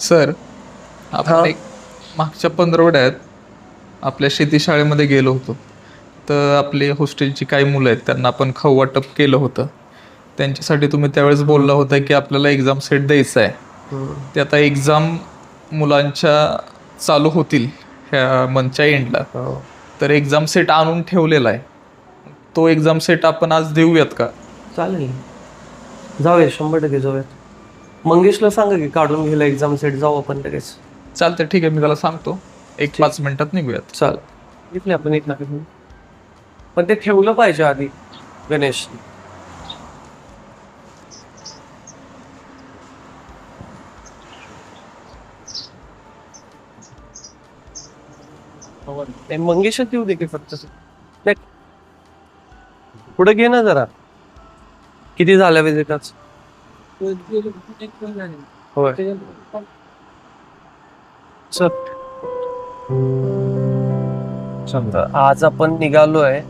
Sir आपण एक मागच्या पंधरवड्यात आपल्या शेतीशाळेमध्ये गेलो होतो. तर आपले हॉस्टेलची काही मुलं आहेत त्यांना आपण खाऊ वाटप केलं होतं. त्यांच्यासाठी तुम्ही त्यावेळेस बोलला होता की आपल्याला एक्झाम सेट द्यायचा आहे. ते आता एक्झाम मुलांच्या चालू होतील ह्या मंथच्या एंडला तर एक्झाम सेट आणून ठेवलेला आहे. तो एक्झाम सेट आपण आज देऊयात का? चालेल. जाऊया शंभर टक्के जाऊयात. मंगेशला सांगा की काढून घ्यायला एक्झाम सेट जाऊ आपण लगेच. चालतंय ठीक आहे मी त्याला सांगतो. एक पाच मिनिटात निघूयात. चाल. इथले आपण एक नाका घेऊ पण ते ठेवलं पाहिजे आधी गणेश. ते मंगेशच देऊ दे की फक्त. नाही. पुढे घे ना जरा. किती झाल्या विजिटाच होय. चल. समजा आज आपण निघालोय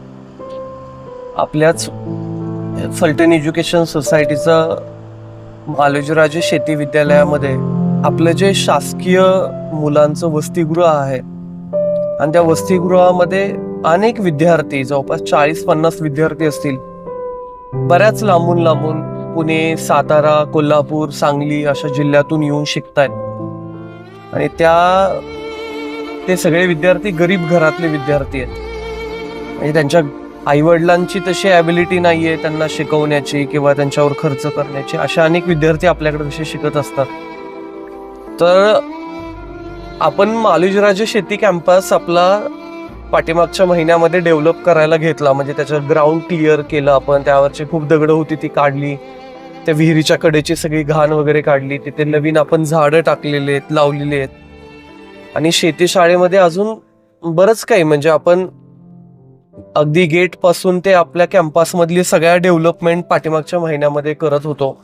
आपल्याच फलटण एज्युकेशन सोसायटीचं मालोजीराजे शेती विद्यालयामध्ये आपलं जे शासकीय मुलांचं वसतिगृह आहे आणि त्या वसतिगृहामध्ये अनेक विद्यार्थी जवळपास चाळीस पन्नास विद्यार्थी असतील. बऱ्याच लांबून लांबून पुणे सातारा कोल्हापूर सांगली अशा जिल्ह्यातून येऊन शिकतायत. आणि त्या ते सगळे विद्यार्थी गरीब घरातले विद्यार्थी आहेत. म्हणजे त्यांच्या आईवडिलांची तशी ॲबिलिटी नाही आहे त्यांना शिकवण्याची किंवा त्यांच्यावर खर्च करण्याची. अशा अनेक विद्यार्थी आपल्याकडे तसे शिकत असतात. तर आपण मालुजराजे शेती कॅम्पस आपला पाठीमागच्या महिन्यामध्ये डेव्हलप करायला घेतला. म्हणजे त्याचं ग्राउंड क्लिअर केलं आपण. त्यावरची खूप दगडं होती ती काढली. त्या विहिरीच्या कडेची सगळी घाण वगैरे काढली. तिथे नवीन आपण झाडं टाकलेले आहेत लावलेली आहेत. आणि शेती शाळेमध्ये अजून बरंच काही. म्हणजे आपण अगदी गेटपासून ते आपल्या कॅम्पसमधली सगळ्या डेव्हलपमेंट पाठीमागच्या महिन्यामध्ये करत होतो.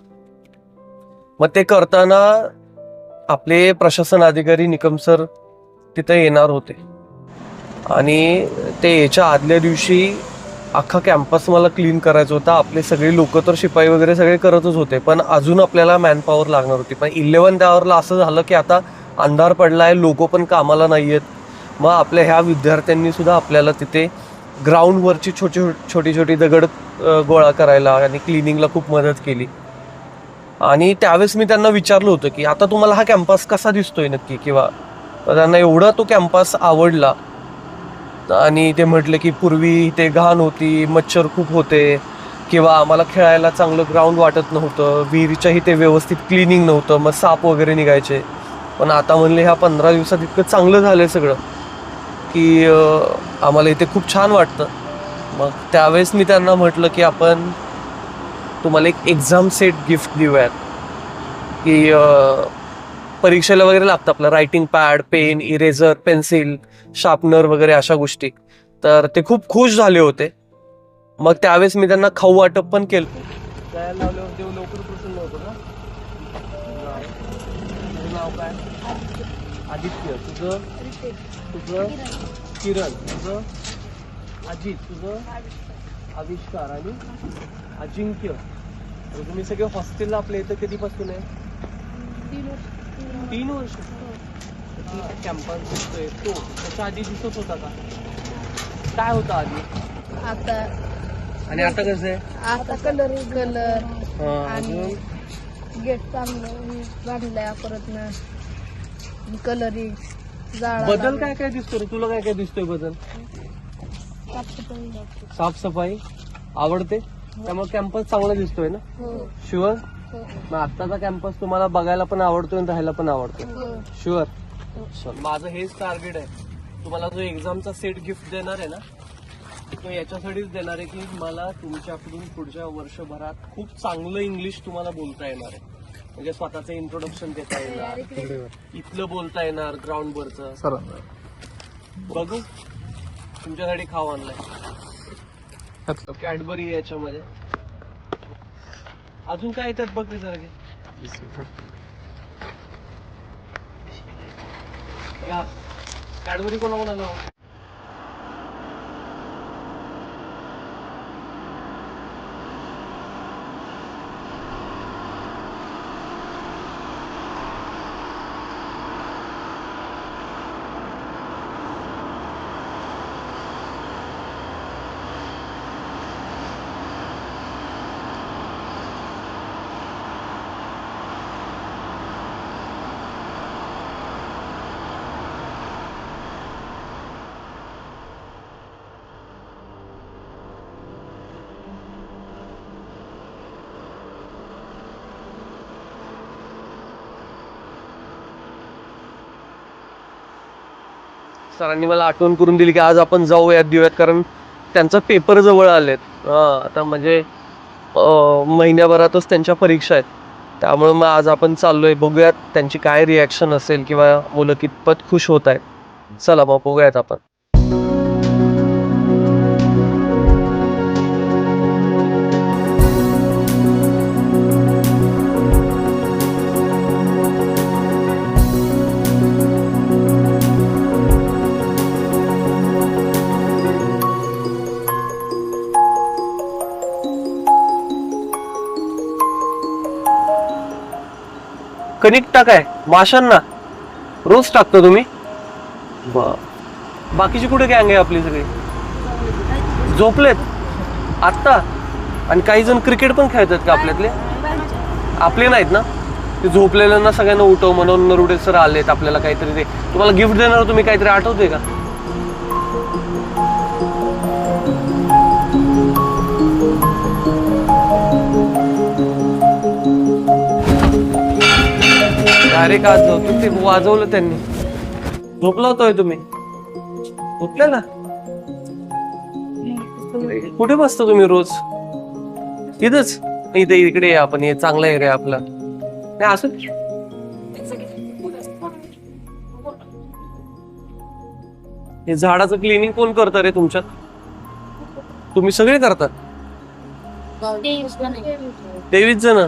मग ते करताना आपले प्रशासन अधिकारी निकम सर तिथे येणार होते. आणि ते याच्या आदल्या दिवशी अख्खा कॅम्पस मला क्लीन करायचा होता. आपले सगळे लोक तर शिपाई वगैरे सगळे करतच होते. पण अजून आपल्याला मॅनपॉवर लागणार होती. पण इलेवन त्यावरला असं झालं की आता अंधार पडला आहे लोक पण कामाला नाही आहेत मग आपल्या ह्या विद्यार्थ्यांनी सुद्धा आपल्याला तिथे ग्राउंडवरची छोटी छोटी छोटी दगड गोळा करायला आणि क्लिनिंगला खूप मदत केली. आणि त्यावेळेस मी त्यांना विचारलं होतं की आता तुम्हाला हा कॅम्पस कसा दिसतोय नक्की? किंवा त्यांना एवढा तो कॅम्पस आवडला आणि ते म्हटलं की पूर्वी ते घाण होती मच्छर खूप होते किंवा आम्हाला खेळायला चांगलं ग्राउंड वाटत नव्हतं विहिरीच्याही ते व्यवस्थित क्लिनिंग नव्हतं मग साप वगैरे निघायचे. पण आता म्हणले ह्या पंधरा दिवसात इतकं चांगलं झालं आहे सगळं की आम्हाला इथे खूप छान वाटतं. मग त्यावेळेस मी त्यांना म्हटलं की आपण तुम्हाला एक एक्झाम सेट गिफ्ट देऊयात. की परीक्षेला वगैरे लागतं आपलं. Writing pad pen eraser pencil sharpener वगैरे अशा गोष्टी. तर ते खूप खुश झाले होते. मग त्यावेळेस मी त्यांना खाऊ वाटप पण केलं. आदित्य. तुझं? तुझं? किरण. तुझं? अजित. तुझं? आविष्कार आणि अजिंक्य. तुम्ही सगळे हॉस्टेलला आपल्या इथं कधीपासून आहे? तीन वर्ष. कॅम्पस दिसतोय. तो त्याच्या आधी दिसत होता का? काय होता आधी? आता आणि आता कसं आहे? आता कलर कलर हा, आणि अजून? गेट चांगलं बांधलाय परत ना कलरिंग बदल काय काय दिसतो रे? तुला काय काय दिसतोय बदल? साफसफाई. आवडते? त्यामुळे कॅम्पस चांगला दिसतोय ना? हो. शुअर मग आत्ताचा कॅम्पस तुम्हाला बघायला पण आवडतोय आणि राहायला पण आवडतोय. हो. शुअर माझं हेच टार्गेट आहे. तुम्हाला जो एक्झामचा सेट गिफ्ट देणार आहे ना तो याच्यासाठीच देणार आहे की मला तुमच्याकडून पुढच्या वर्षभरात खूप चांगलं इंग्लिश तुम्हाला बोलता येणार आहे. म्हणजे स्वतःचं इंट्रोडक्शन देता येणार. इथलं बोलता येणार ग्राउंडवरचं सर बघू. तुमच्यासाठी खाऊ आणलाय. कॅडबरी आहे याच्यामध्ये. अजून काय येतात बघ रे जरा घे. या कॅडबरी कोणा कोणाला आवडते? सरांनी मला आठवण करून दिली की आज आपण जाऊयात देऊयात कारण त्यांचा पेपर जवळ आलेत. हां आता म्हणजे महिन्याभरातच त्यांच्या परीक्षा आहेत. त्यामुळे मग आज आपण चाललोय बघूयात त्यांची काय रिॲक्शन असेल किंवा मुलं कितपत खुश होत आहेत. चला मग बघूयात आपण. कणिक टाकाय माशांना. रोज टाकता तुम्ही? बर. बाकीची कुठे गँग आहे आपली सगळी? झोपलेत? आत्ता? आणि काही जण क्रिकेट पण खेळतात का आपल्यातले? आपले नाहीत ना? ते झोपलेल्यांना सगळ्यांना उठव म्हणून नरुडे सर आलेत आपल्याला काहीतरी ते. तुम्हाला गिफ्ट देणार तुम्ही काहीतरी आठवते का? डायरेक्ट आज झोपलं ते वाजवलं त्यांनी? झोपला होता होय तुम्ही उठलेला कुठे बसता तुम्ही रोज? इथंच. इथे इकडे या आपण हे चांगला एरिया आपला. नाही असं हे झाडाचं क्लिनिंग कोण करतं रे तुमच्यात? तुम्ही सगळे करता तेवीस जण.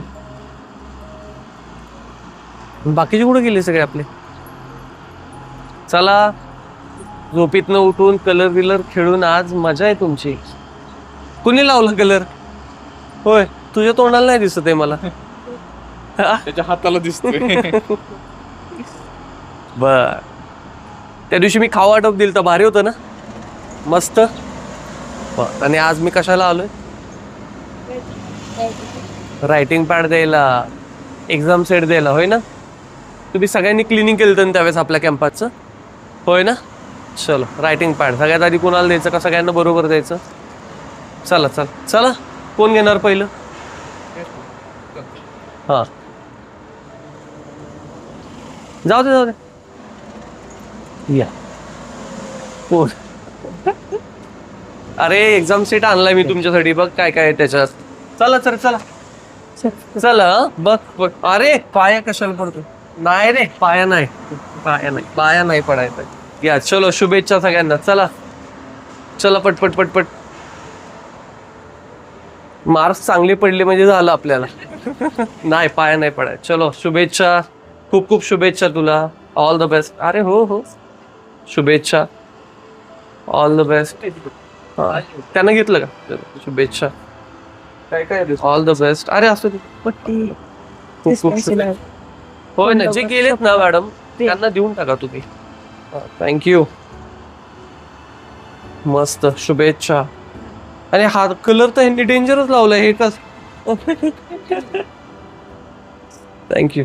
बाकीचे कुठे गेले सगळे आपले? चला झोपीतनं उठून कलर विलर खेळून आज मजा आहे तुमची. कुणी लावला कलर होय तुझ्या तोंडाला नाही दिसत आहे मला. त्याच्या हाताला दिसतोय. बर. त्या दिवशी मी खावा वाटप दिलं तर भारी होतं ना? मस्त. बर आणि आज मी कशाला आलोय? रायटिंग पॅड द्यायला. एक्झाम सेट द्यायला होय ना? तुम्ही सगळ्यांनी क्लिनिंग केलं होतं ना त्यावेळेस आपल्या कॅम्पसचं होय ना? चलो रायटिंग पॅड सगळ्यात आधी कोणाला द्यायचं का सगळ्यांना बरोबर द्यायचं? चला चल. चला कोण घेणार पहिलं? हा. जाऊ दे जाऊ दे. या. कोण? अरे एक्झाम सीट आणलाय मी तुमच्यासाठी. बघ काय काय त्याच्यात. चला चला चला. हं. बघ बघ. अरे पाया कशाला पडतो नाही रे पाया नाही. पाया नाही. पाया नाही पडायचा. या चलो शुभेच्छा सगळ्यांना. चला. चला पटपट पटपट मार्क्स चांगले पडले म्हणजे झालं आपल्याला. नाही पाया नाही पडाय चलो शुभेच्छा. खूप खूप शुभेच्छा तुला. ऑल द बेस्ट अरे हो हो. शुभेच्छा. ऑल द बेस्ट त्यानं घेतलं का? चलो, शुभेच्छा. काय काय ऑल द बेस्ट अरे असू दे. खूप खूप होय ना जे गेलेत ना मॅडम. त्यांना देऊन टाका तुम्ही. थँक्यू मस्त शुभेच्छा. आणि हा कलर तर ह्यांनी डेंजरच लावलाय हे कस? थँक्यू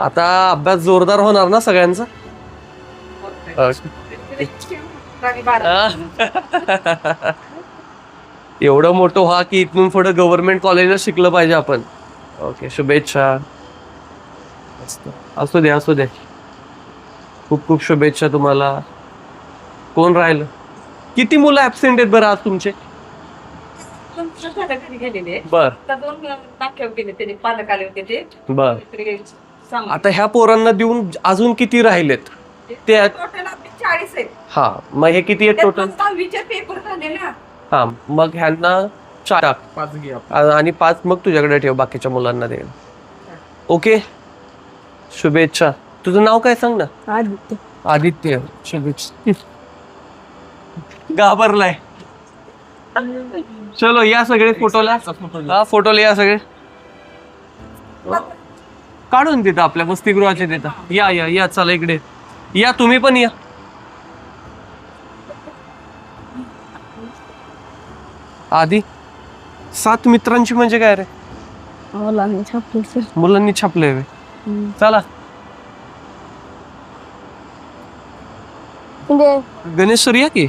आता अभ्यास जोरदार होणार ना सगळ्यांचा? एवढं मोठं व्हा की इथून पुढे गव्हर्नमेंट कॉलेजला शिकलं पाहिजे आपण. ओके शुभेच्छा. मस्त असू दे असू दे. खूप खूप शुभेच्छा तुम्हाला. कोण राहिलं? किती मुलं ऍबसेंट आहेत बरं आज तुमचे? गेलेले बर. दोन नाक्यावर गेले त्याने पालक आले होते ते बर. आता ह्या पोरांना देऊन अजून किती राहिलेत? ते चाळीस आहेत. हा मग हे किती आहेत टोटल पण दहावीचे पेपर झाले ना. हा मग ह्यांना चार. पाच आणि पाच मग तुझ्याकडे ठेव बाकीच्या मुलांना दे. ओके शुभेच्छा. तुझं नाव काय सांग ना? आदित्य. आदित्य शुभेच्छा. घाबरलाय. चलो या सगळे फोटोला. हा फोटोला या सगळे. काढून देता आपल्या वसतिगृहाचे देता. या या या चला इकडे. या तुम्ही पण या. आधी सात मित्रांची म्हणजे काय रे? मुलांनी छापले मुलांनी छापले चला. गणेश सर या की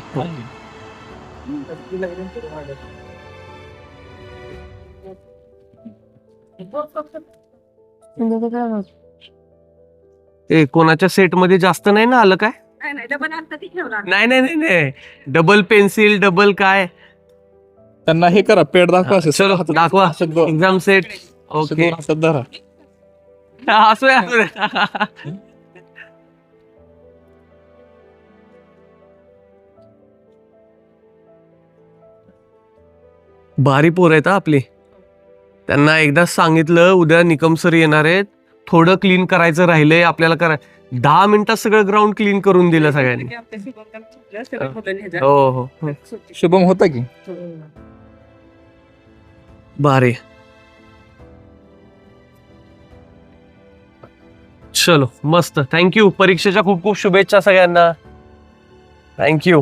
ए कोणाच्या सेटमध्ये जास्त नाही ना आलं काय? नाही नाही डबल आता ती ठेवणार. नाही नाही नाही नाही. डबल पेन्सिल डबल काय? त्यांना हे करा पेड दाखवा चलो दाखवा. एक्झाम सेट ओके धरा. असू दे, असू दे. भारी पोर आहेत हा आपली. त्यांना एकदाच सांगितलं उद्या निकम सर येणार आहेत. थोडं क्लीन करायचं राहिलंय आपल्याला करा दहा मिनिटात सगळं ग्राउंड क्लीन करून दिलं सगळ्यांनी. हो हो शुभम होता की? भारी. चलो मस्त. थँक्यू परीक्षेच्या खूप खूप शुभेच्छा सगळ्यांना. Thank you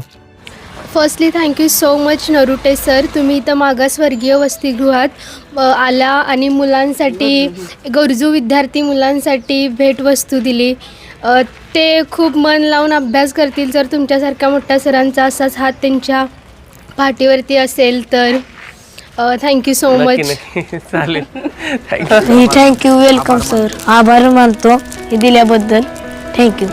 firstly thank you so much Narute sir तुम्ही इथं मागासवर्गीय वसतिगृहात आला आणि मुलांसाठी गरजू विद्यार्थी मुलांसाठी भेटवस्तू दिली. ते खूप मन लावून अभ्यास करतील जर तुमच्यासारख्या मोठ्या सरांचा असाच हात त्यांच्या पाठीवरती असेल तर. थँक्यू सो नक्की मच नक्की. चालेल. थँक्यू थँक्यू वेलकम सर आभार मानतो हे दिल्याबद्दल. थँक्यू